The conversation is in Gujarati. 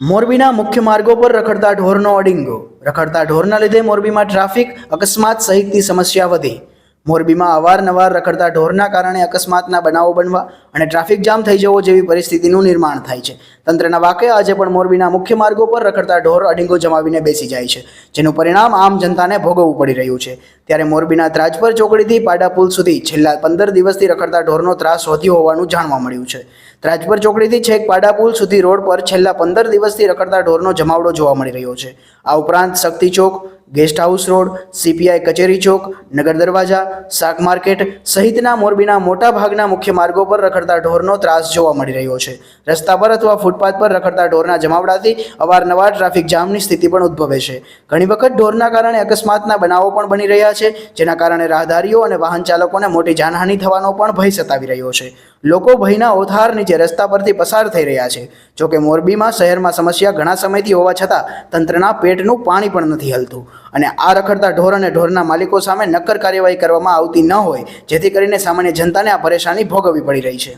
મોરબીના મુખ્ય માર્ગો પર રખડતા ઢોરનો અડિંગો. રખડતા ઢોરના લીધે મોરબીમાં ટ્રાફિક અકસ્માત સહિતની સમસ્યા વધી. મોરબીમાં અવારનવાર રખડતા ઢોરના કારણે અકસ્માતના બનાવો બનવા અને ટ્રાફિક જામ થઈ જવો જેવી પરિસ્થિતિનું નિર્માણ થાય છે. તંત્રના વાકે આજે પણ મોરબીના મુખ્ય માર્ગો પર રખડતા ઢોર અડિંગો જમાવીને બેસી જાય છે, જેનું પરિણામ આમ જનતાને ભોગવવું પડી રહ્યું છે. ત્યારે મોરબીના ત્રાજપર ચોકડીથી પાડા પુલ સુધી છેલ્લા પંદર દિવસથી રખડતા ઢોરનો ત્રાસ વધ્યો હોવાનું જાણવા મળ્યું છે. ત્રાજપર ચોકડીથી છેક પાડા પુલ સુધી રોડ પર છેલ્લા પંદર દિવસથી રખડતા ઢોરનો જમાવડો જોવા મળી રહ્યો છે. આ ઉપરાંત Shakti Chowk guest house road CPI Kacheri Chowk, નગર દરવાજા, શાક માર્કેટ સહિતના મોરબીના મોટા ભાગના મુખ્ય માર્ગો પર રખડતા ઢોરનો ત્રાસ જોવા મળી રહ્યો છે. રસ્તા પર અથવા ફૂટપાથ પર રખડતા ઢોરના જમાવડાથી અવારનવાર ટ્રાફિક જામની સ્થિતિ પણ ઉદ્ભવે છે. ઘણી વખત ઢોરના કારણે અકસ્માતના બનાવો પણ બની રહ્યા છે, જેના કારણે રાહદારીઓ અને વાહન ચાલકોને મોટી જાનહાનિ થવાનો પણ ભય સતાવી રહ્યો છે. લોકો ભયના ઓથાર નીચે રસ્તા પરથી પસાર થઈ રહ્યા છે. જોકે મોરબીમાં શહેરમાં સમસ્યા ઘણા સમયથી હોવા છતાં તંત્રના પેટનું પાણી પણ નથી હલતું અને આ રખડતા ઢોર અને ઢોરના માલિકો સામે નક્કર કાર્યવાહી કરવામાં આવતી ન હોય, જેથી કરીને સામાન્ય જનતાને આ પરેશાની ભોગવવી પડી રહી છે.